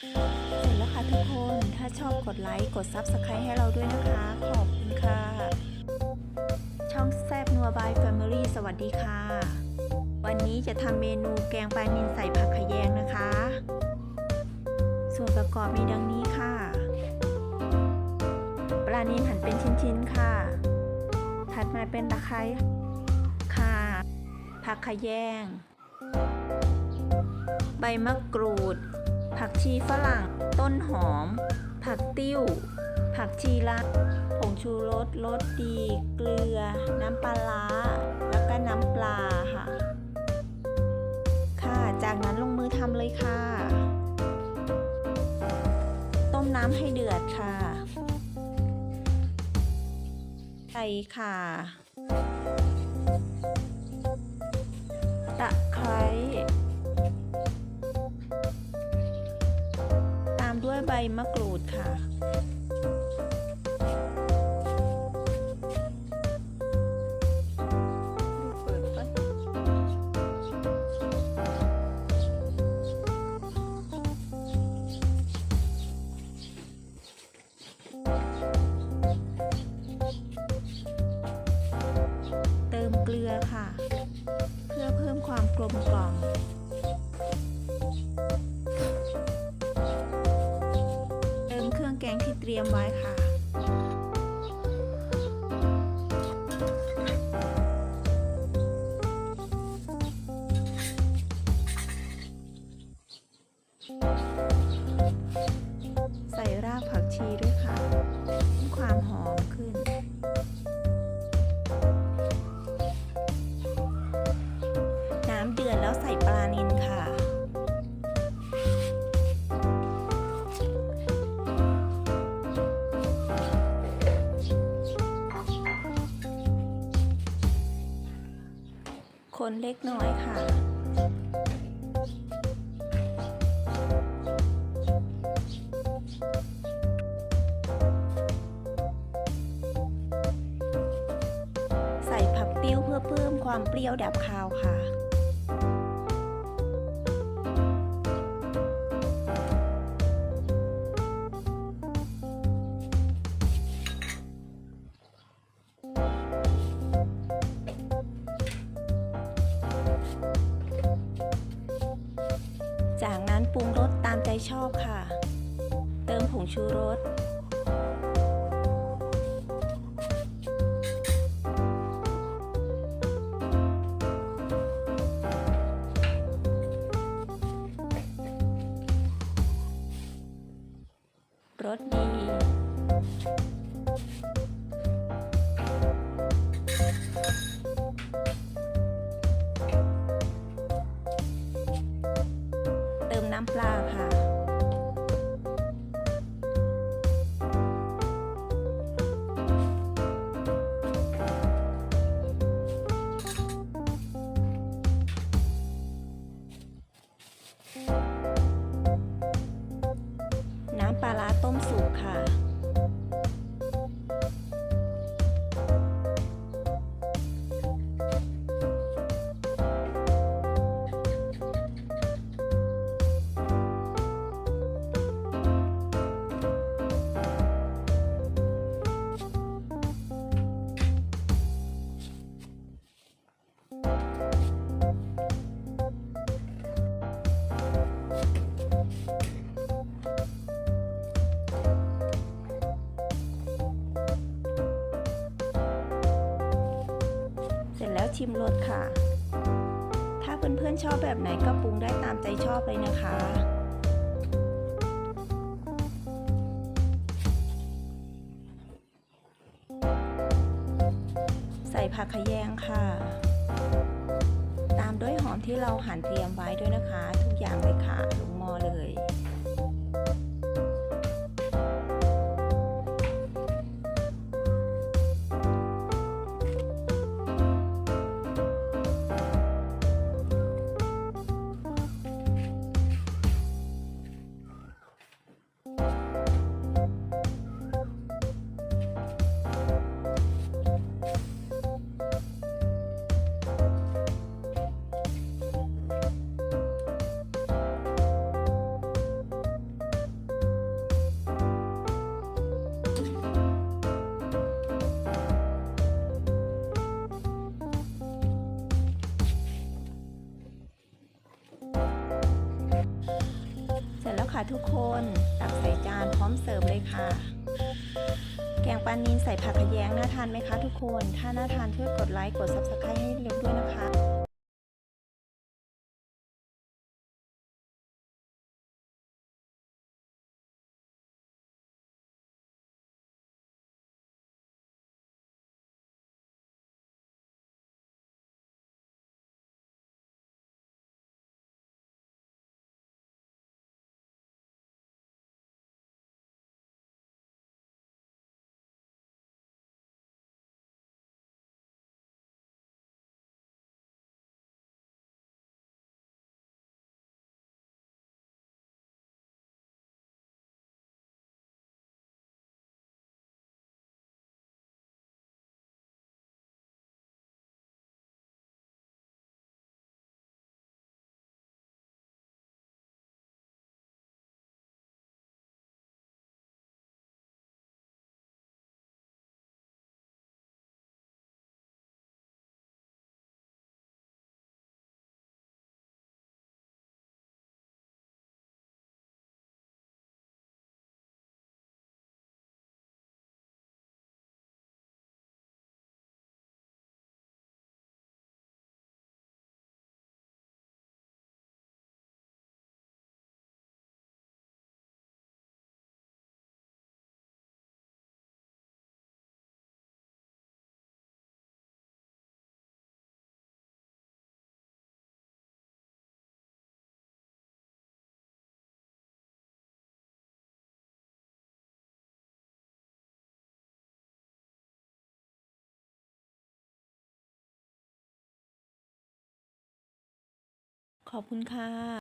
เสร็จแล้วค่ะทุกคน ถ้าชอบกดไลค์ กด Subscribe ให้เราด้วยนะคะ ขอบคุณค่ะ ช่องแซบนัวบายแฟมิลี่สวัสดีค่ะ วันนี้จะทำเมนูแกงปลานิลใส่ผักขยงนะคะ ส่วนประกอบมีดังนี้ค่ะ ปลานิลหั่นเป็นชิ้นๆค่ะ ถัดมาเป็นตะไคร้ค่ะ ผักขยง ใบมะกรูด ผักชีฝรั่ง ต้นหอม ผักติ้ว ผักชีละผงชูรสรสดี เกลือ น้ำปลาร้าแล้วก็น้ำปลาค่ะ ค่ะ จากนั้นลงมือทำเลยค่ะ ต้มน้ำให้เดือดค่ะ ใส่ค่ะ มด้วยใบมะกรูดค่ะ เติมเกลือค่ะ เพื่อเพิ่มความกลมกล่อม เตรียมไว้ค่ะ นเล็กน้อยค่ะ ใส่ผักติ้วเพื่อเพิ่มความเปรี้ยวดับคาวค่ะ จากนั้นปรุงรสตามใจชอบค่ะ เติมผงชูรส รสดี น้ำปลาค่ะ น้ำปลาร้าต้มสุกค่ะ ชิมรสค่ะ ถ้าเพื่อนๆชอบแบบไหนก็ปรุงได้ตามใจชอบเลยนะคะใส่ผักขะแยงค่ะ ตามด้วยหอมที่เราหั่นเตรียมไว้ด้วยนะคะ ทุกอย่างเลยค่ะ ลงหม้อเลย ค่ะทุกคนตักใส่จานพร้อมเสิร์ฟเลยค่ะ แกงปลานินใส่ผักขะแยงน่าทานไหมคะทุกคน ถ้าน่าทานช่วยกดไลค์กด subscribe ให้เร็วด้วยนะคะ ขอบคุณค่ะ